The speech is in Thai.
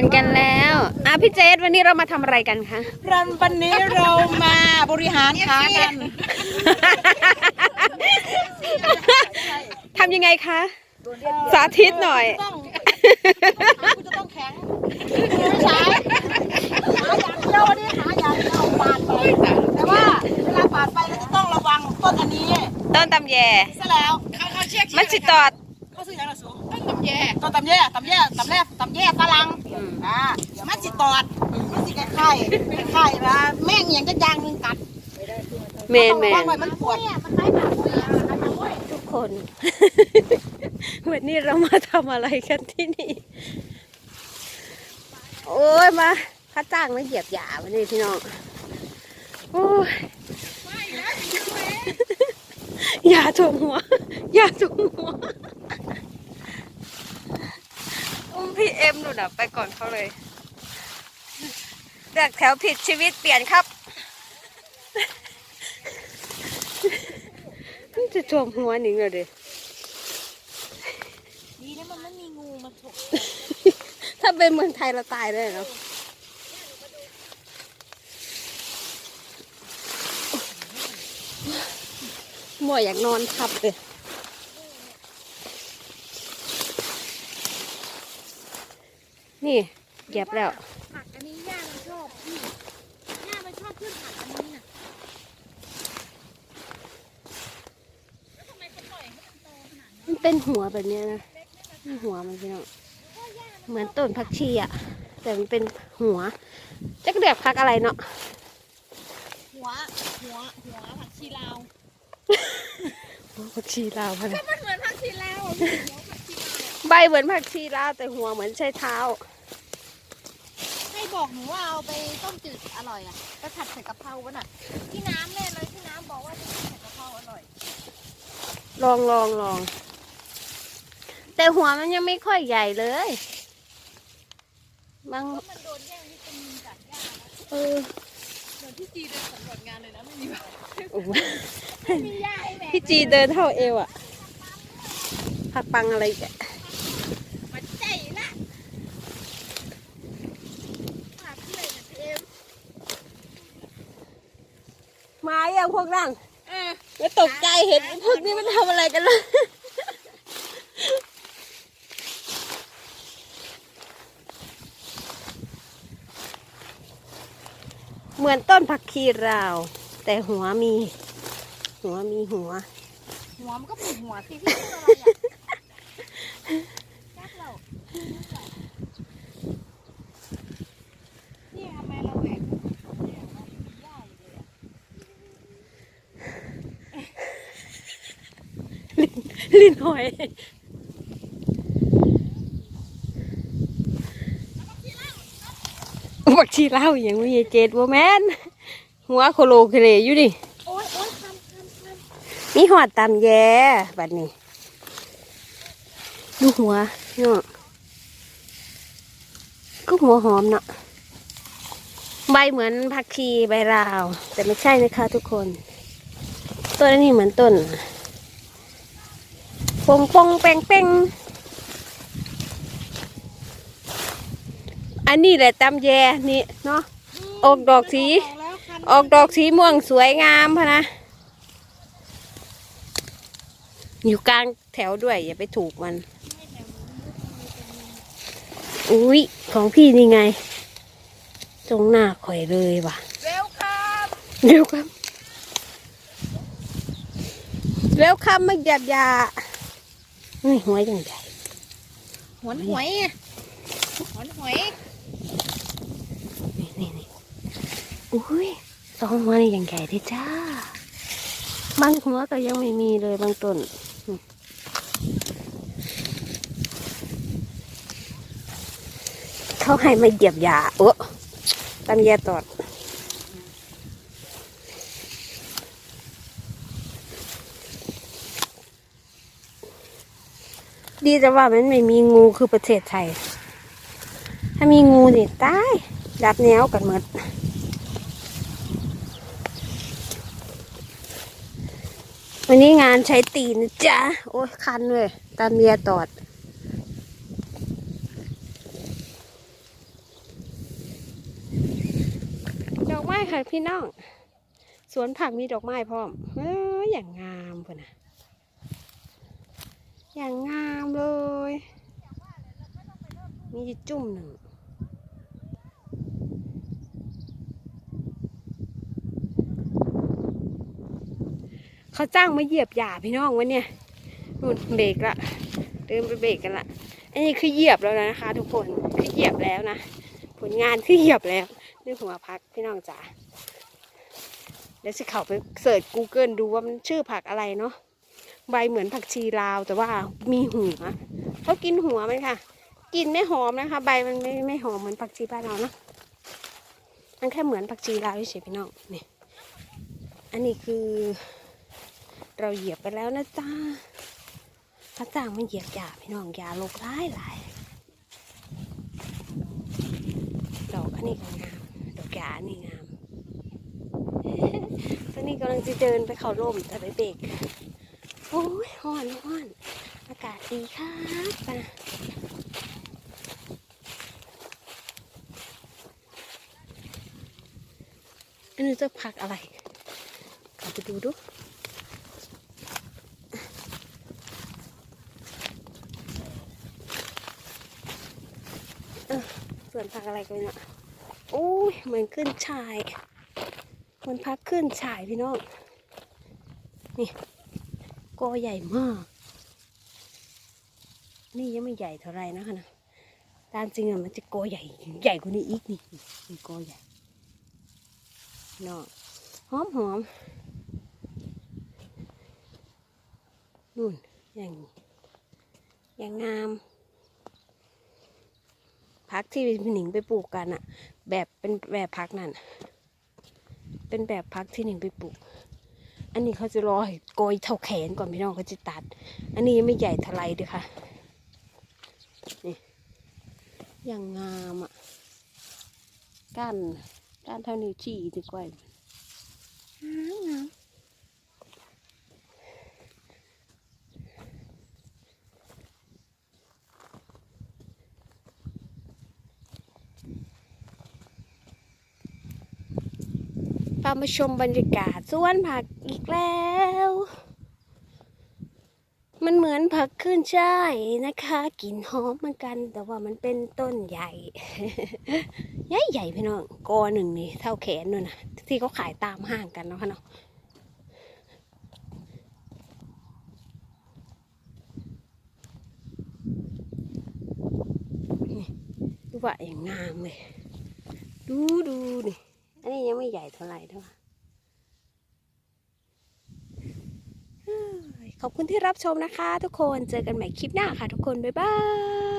กันกันแล้วอะพี่เจษวันนี้เรามาทำอะไรกันคะ รันวันนี้เรามาบริหารขากันทำยังไงคะ สาธิตหน่อย ต้องคุณจะต้องแข็งไม่ใช่ขาอย่างเดียวนี่ขาอย่างเดียวปาดไปแต่ว่าเวลาปาดไปเราจะต้องระวังต้นอันนี้ต้นตำแย ซะแล้วเขาเขาเช็คมันสิตอด เขาซื้ออย่างละสูงต้นตำแย่ต้นตำแย่ตำแย่ตำแย่ตำแย่ฝรั่ง อ่าเดี๋ยวมันสิตอดมันสิไข่ไข่ละแม่งอย่างจะยางหนึงกัดเมนเมต้องระวันงไว้มันปวดทุกคน วันนี้เรามาทำอะไรกันที่นี่ โอ้ยมาข้าจ้างมาเหยียบหยาวันนี้พี่น้องโอ้ยอย่าถ่วงหัวอย่าถ่วงหัว อุ้มพี่เอ็มดูนะไปก่อนเขาเลยเลือกแถวผิดชีวิตเปลี่ยนครับมันจะถ่วงหัวหนิงเลยดิดีนะมันไม่มีงูมาฉกถ้าเป็นเมืองไทยเราตายได้เนาะหมวยอยากนอนทับเลย นี่เหยียบแล้ว ผักอันนี้ย่ามันชอบพี่ย่ามันชอบขึ้นผักอันนี้น่ะมันเป็นหัวแบบเนี้ยนะนี่หัวมันพี่น้องเหมือนต้นผักชีอะแต่มันเป็นหัวจะเรียกผักอะไรเนาะหัวหัวหัวผักชีลาวหัวผักชีลาวพะนะมันเหมือนผักชีลาวอะพี่หัวผักชีลาวใบเหมือนผักชีลาวแต่หัวเหมือนใช้เท้าให้ บอกหนูว่าเอาไปต้มจืดอร่อยอะก็ผัดใส่กะเพราป่ะน่ะที่น้ำแน่เลยที่น้ำบอกว่าจะผัดใส่กะเพราอร่อย ลองลองลอง แต่หัวมันยังไม่ค่อยใหญ่เลยบางก็มันโดนแย่งวิตามินจากย่านะเออเหมือนพี่จีเดินสำรวจงานเลยนะไม่มีแบบโอ้โหไม่มีย่าให้แม่พี่จีเดินเท่าเอวอะผักปังอะไรแกะ มันใจละผักเลยนะพี่เอ็ม มาอย่างพวกนั่งเออไม่ตกใจเห็นพวกนี้มันทำอะไรกันล่ะเหมือนต้นผักคีราว แต่หัวมี หัวมีหัว หัวมันก็เป็นหัวสิพี่พูดอะไรอะแจ๊กเรานี่ทำไมเราแหวกเนี่ยเรามีย่าอยู่เลยอะ ลิ้นหอยบักชีเล่าอย่างมีเจดบ่แมนหัวโคโลเคเลอยู่ดิโอ๊ยโอ๊ยทำทำทำมีหอดตามแย่บัดนี้ดูหัวเนาะก็หัวหอมเนาะใบเหมือนผักชีใบราว แต่ไม่ใช่นะคะทุกคน ต้นนี้เหมือนต้น ปงปงแปงเปงอันนี้แหละตำแยนี่เนาะออกดอกสีบอกแล้วคันออกดอกสีม่วงสวยงามพะนะ อยู่กลางแถวด้วย อย่าไปถูกมัน อุ้ยของพี่นี่ไง ตรงหน้าข่อยเลยว่ะ เร็วครับเร็วครับเร็วครับไม่หยาบยา เฮ้ยหัวยังใหญ่หวนหวยอะหวนหวยนี่นี่นี่อุ้ยสองหัวนี่ยังใหญ่เลยจ้าบางหัวก็ยังไม่มีเลยบางต้นอืมเขาให้มาเหยียบยาโอ้ตั้งแยตอด ดีจะว่ามันไม่มีงูคือประเทศไทย ถ้ามีงูนี่ตายดับแนวกันหมดวันนี้งานใช้ตีนจ้ะโอ้ยคันเลยตาเมียตอดดอกไม้ค่ะพี่น้อง สวนผักมีดอกไม้พร้อมเอออย่างงามพุ่นนะ อย่างงามเลย มีจุ่มหนึ่งเขาจ้างมาเหยียบหญ้าพี่น้องวันเนี่ยนู่นเบรกละเดินไปเบรกกันละอันนี้คือเหยียบแล้วนะคะ ทุกคนคือเหยียบแล้วนะผลงานคือเหยียบแล้วนี่หัวพักพี่น้องจ๋าเดี๋ยวสิเข้าไปเสิร์ช Google ดูว่ามันชื่อผักอะไรเนาะ ใบเหมือนผักชีลาวแต่ว่ามีหัวเขากินหัวมันค่ะ กินไม่หอมนะคะ ใบมันไม่ไม่หอมเหมือนผักชีบ้านเราเนาะมันแค่เหมือนผักชีลาวเฉยๆพี่น้องนี่อันนี้คือ เราเหยียบไปแล้วนะจ้าพระจ้างมันเหยียบหยาพี่น้องยาลกร้ายหลายดอกอันนี้ก็งามดอกยาอันนี้งามตอนนี้กำลังจะเดินไปเขาร่มแต่ไปเบรก โอ้ยห้อนห้อนอากาศดีค่ะปะอันนี้จะพักอะไรกลับไปดูดูส่วนผักอะไรกันเนี่ยโอ้ยเหมือนขึ้นชายมันพักขึ้นชายพี่น้อง นี่ กอใหญ่มาก นี่ยังไม่ใหญ่เท่าไรนะคะนะตามจริงอะมันจะกอใหญ่ใหญ่กว่านี้อีกนี่นี่กอใหญ่พี่น้อหอมหอมนู่นอย่างอย่างงามพักที่หนิงไปปลูกกันอะแบบเป็นแบบพักนั่นเป็นแบบพักที่หนิงไปปลูก อันนี้เขาจะรอให้โกยเท่าแขนก่อนพี่น้องเขาจะตัด อันนี้ยังไม่ใหญ่เท่าไรด้วยค่ะ นี่อย่างงามอะก้านก้านเท่านิ้วชี้ดีกว่างามงามพามาชมบรรยากาศสวนผัก แล้ว มันเหมือนผักขึ้นช่ายนะคะกลิ่นหอมเหมือนกัน แต่ว่ามันเป็นต้นใหญ่ ใหญ่ใหญ่พี่น้องกอหนึ่งนี่เท่าแขนนู่นนะที่เขาขายตามห้างกันเนาะค่ะเนาะนี่ดูว่าอย่างงามเลย ดูดูนี่ อันนี้ยังไม่ใหญ่เท่าไหร่เท่าไหร่เฮ้ย ขอบคุณที่รับชมนะคะ ทุกคนเจอกันใหม่คลิปหน้าค่ะ ทุกคนบ๊ายบาย